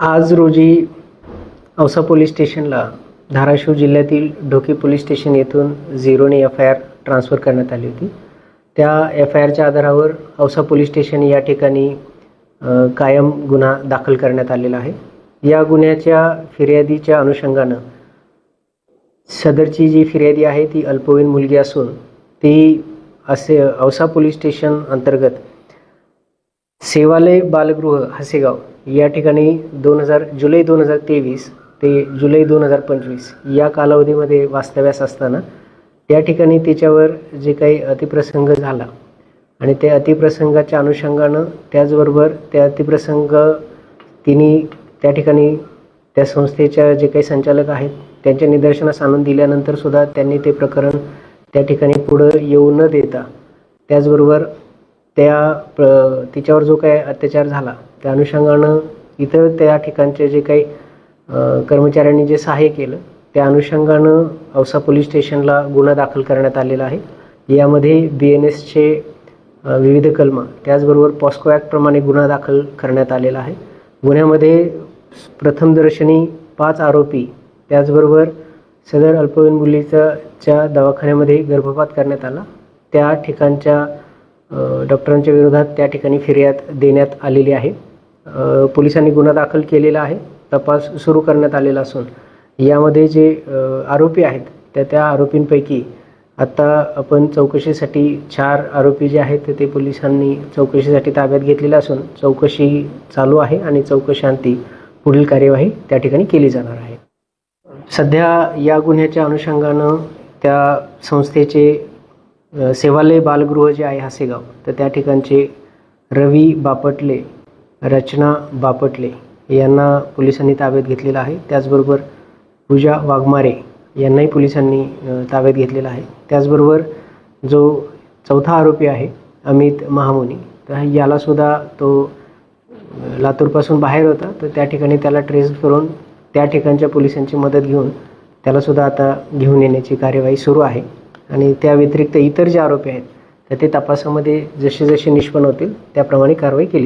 आज रोजी औसा पोलीस स्टेशनला धाराशिव जिल्ह्यातील ढोके पोलीस स्टेशन येथून झिरोने एफ आय आर ट्रान्स्फर करण्यात आली होती. त्या एफ आय आरच्या आधारावर औसा पोलीस स्टेशन या ठिकाणी कायम गुन्हा दाखल करण्यात आलेला आहे. या गुन्ह्याच्या फिर्यादीच्या अनुषंगानं सदरची जी फिर्यादी आहे ती अल्पवयीन मुलगी असून ती असे औसा पोलीस स्टेशन अंतर्गत सेवालय बालगृह हसेगाव या ठिकाणी दोन हजार जुलै दोन हजार तेवीस ते जुलै दोन हजार पंचवीस या कालावधीमध्ये वास्तव्यास असताना त्या ठिकाणी तिच्यावर जे काही अतिप्रसंग झाला आणि त्या अतिप्रसंगाच्या अनुषंगानं त्याचबरोबर त्या अतिप्रसंग तिने त्या ठिकाणी त्या संस्थेच्या जे काही संचालक आहेत त्यांच्या निदर्शनास आणून दिल्यानंतर सुद्धा त्यांनी ते प्रकरण त्या ठिकाणी पुढं येऊ न देता त्याचबरोबर त्या प्र तिच्यावर जो काही अत्याचार झाला त्या अनुषंगानं इतर त्या ठिकाणचे जे काही कर्मचाऱ्यांनी जे सहाय्य केलं त्या अनुषंगानं औसा पोलीस स्टेशनला गुन्हा दाखल करण्यात आलेला आहे. यामध्ये बी एन एसचे विविध कलम त्याचबरोबर पॉस्को ॲक्टप्रमाणे गुन्हा दाखल करण्यात आलेला आहे. गुन्ह्यामध्ये प्रथमदर्शनी पाच आरोपी त्याचबरोबर सदर अल्पवयीन मुलीचा च्या दवाखान्यामध्ये गर्भपात करण्यात आला. त्या ठिकाणच्या डॉक्टरांच्या विरोधात त्या ठिकाणी फिर्याद देण्यात आलेली आहे. पोलिसांनी गुन्हा दाखल केलेला आहे. तपास सुरू करण्यात आलेला असून यामध्ये जे आरोपी आहेत त्या त्या आरोपींपैकी आत्ता आपण चौकशीसाठी चार आरोपी जे आहेत ते पोलिसांनी चौकशीसाठी ताब्यात घेतलेले असून चौकशी चालू आहे आणि चौकशांती पुढील कार्यवाही त्या ठिकाणी केली जाणार आहे. सध्या या गुन्ह्याच्या अनुषंगानं त्या संस्थेचे सेवालय बालगृह जे आहे हासेगाव तर त्या ठिकाणचे रवी बापटले रचना बापटले यांना पोलिसांनी ताब्यात घेतलेलं आहे. त्याचबरोबर पूजा वाघमारे यांनाही पोलिसांनी ताब्यात घेतलेलं आहे. त्याचबरोबर जो चौथा आरोपी आहे अमित महामुनी तर यालासुद्धा तो लातूरपासून बाहेर होता. तर त्या ठिकाणी त्याला ट्रेस करून त्या ठिकाणच्या पोलिसांची मदत घेऊन त्यालासुद्धा आता घेऊन येण्याची कार्यवाही सुरू आहे. आणि त्या व्यतिरिक्त इतर जे आरोपी आहेत तर ते तपासामध्ये जसे जसे निष्पन्न होतील त्याप्रमाणे कारवाई केली